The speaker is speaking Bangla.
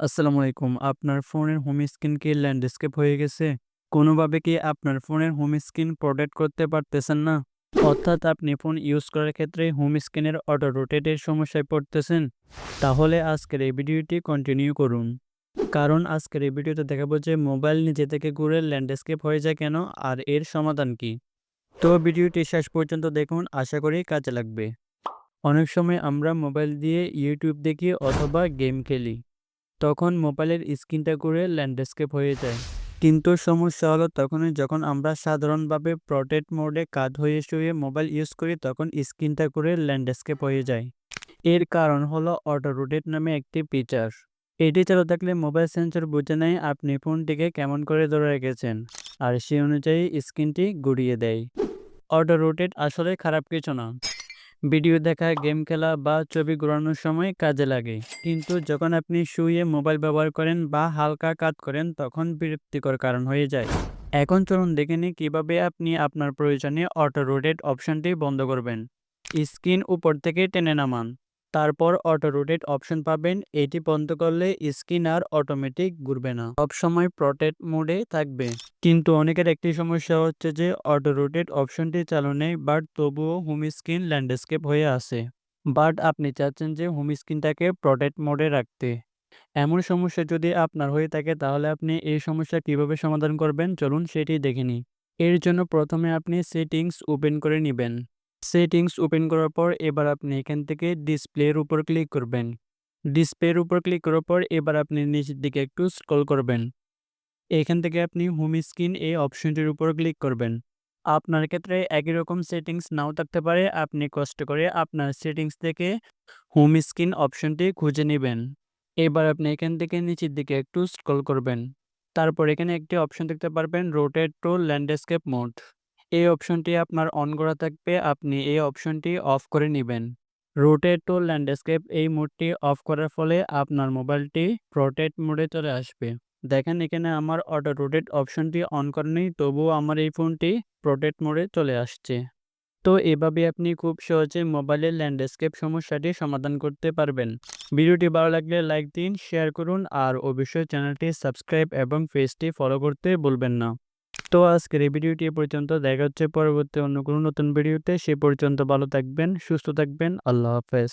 আসসালামু আলাইকুম। আপনার ফোনের হোম স্ক্রিন কি ল্যান্ডস্কেপ হয়ে গেছে? কোনোভাবে কি আপনার ফোনের হোম স্ক্রিন প্রোটেক্ট করতে পারতেছেন না? অর্থাৎ আপনি ফোন ইউজ করার ক্ষেত্রে হোম স্ক্রিনের অটো রোটেটের সমস্যায় পড়তেছেন? তাহলে আজকের এই ভিডিওটি কন্টিনিউ করুন। কারণ আজকের এই ভিডিওতে দেখাবো যে মোবাইল নিজে থেকে ঘুরে ল্যান্ডস্কেপ হয়ে যায় কেন আর এর সমাধান কি? তো ভিডিওটি শেষ পর্যন্ত দেখুন, আশা করি কাজে লাগবে। অনেক সময় আমরা মোবাইল দিয়ে ইউটিউব দেখি অথবা গেম খেলি। তখন মোবাইলের স্ক্রিনটা ঘুরে ল্যান্ডস্কেপ হয়ে যায়। কিন্তু সমস্যা হলো তখনই যখন আমরা সাধারণভাবে প্রটেক্ট মোডে কাত হয়ে শুয়ে মোবাইল ইউজ করি তখন স্ক্রিনটা ঘুরে ল্যান্ডস্কেপ হয়ে যায়। এর কারণ হলো অটো রোটেট নামে একটি ফিচার। এটি চালু থাকলে মোবাইল সেন্সর বুঝে নেয় আপনি ফোনটিকে কেমন করে ধরে রেখেছেন আর সেই অনুযায়ী স্ক্রিনটি ঘুরিয়ে দেয়। অটো রোটেট আসলে খারাপ কিছু না। ভিডিও দেখা, গেম খেলা বা ছবি ঘোরানোর সময় কাজে লাগে। কিন্তু যখন আপনি শুয়ে মোবাইল ব্যবহার করেন বা হালকা কাজ করেন তখন বিরক্তিকর কারণ হয়ে যায়। এখন চলুন দেখে নিই কীভাবে আপনি আপনার প্রয়োজনে অটো রোটেট অপশনটি বন্ধ করবেন। স্ক্রিন উপর থেকে টেনে নামান। তারপর অটো রোটেট অপশন পাবেন। এটি বন্ধ করলে স্ক্রিন আর অটোমেটিক ঘুরবে না। সবসময় প্রটেক্ট মোডে থাকবে। কিন্তু অনেকের একটি সমস্যা হচ্ছে যে অটো রোটেট অপশনটি চালু নেই বাট তবুও হোম স্ক্রিন ল্যান্ডস্কেপ হয়ে আছে। বাট আপনি চাচ্ছেন যে হোম স্ক্রিনটাকে প্রটেক্ট মোডে রাখতে। এমন সমস্যা যদি আপনার হয়ে থাকে, তাহলে আপনি এই সমস্যা কীভাবে সমাধান করবেন? চলুন সেটি দেখে নিই। এর জন্য প্রথমে আপনি সেটিংস ওপেন করে নেবেন। সেটিংস ওপেন করার পর এবার আপনি এখান থেকে ডিসপ্লের উপর ক্লিক করবেন। ডিসপ্লের উপর ক্লিক করার পর এবার আপনি নিচের দিকে একটু স্ক্রল করবেন। এখান থেকে আপনি হোম স্ক্রিন এই অপশনটির উপর ক্লিক করবেন। আপনার ক্ষেত্রে একই রকম সেটিংস নাও থাকতে পারে, আপনি কষ্ট করে আপনার সেটিংস থেকে হোম স্ক্রিন অপশনটি খুঁজে নেবেন। এবার আপনি এখান থেকে নিচের দিকে একটু স্ক্রল করবেন। তারপর এখানে একটি অপশন দেখতে পারবেন রোটেট টু ল্যান্ডস্কেপ মোড এই অপশনটি আপনার অন করা থাকবে। আপনি এই অপশনটি অফ করে নেবেন। রোটেট টু ল্যান্ডস্কেপ এই মোডটি অফ করার ফলে আপনার মোবাইলটি প্রোটেট মোডে চলে আসবে। দেখেন, এখানে আমার অটো রোটেট অপশনটি অন করেনি তবুও আমার এই ফোনটি প্রোটেক্ট মোডে চলে আসছে। তো এভাবে আপনি খুব সহজে মোবাইলের ল্যান্ডস্কেপ সমস্যাটি সমাধান করতে পারবেন। ভিডিওটি ভালো লাগলে লাইক দিন, শেয়ার করুন, আর অবশ্যই চ্যানেলটি সাবস্ক্রাইব এবং পেজটি ফলো করতে বলবেন না। তো আজকের এই ভিডিওটি এ পর্যন্ত। দেখা হচ্ছে পরবর্তী অন্য কোনো নতুন ভিডিওতে। সে পর্যন্ত ভালো থাকবেন, সুস্থ থাকবেন। আল্লাহ হাফেজ।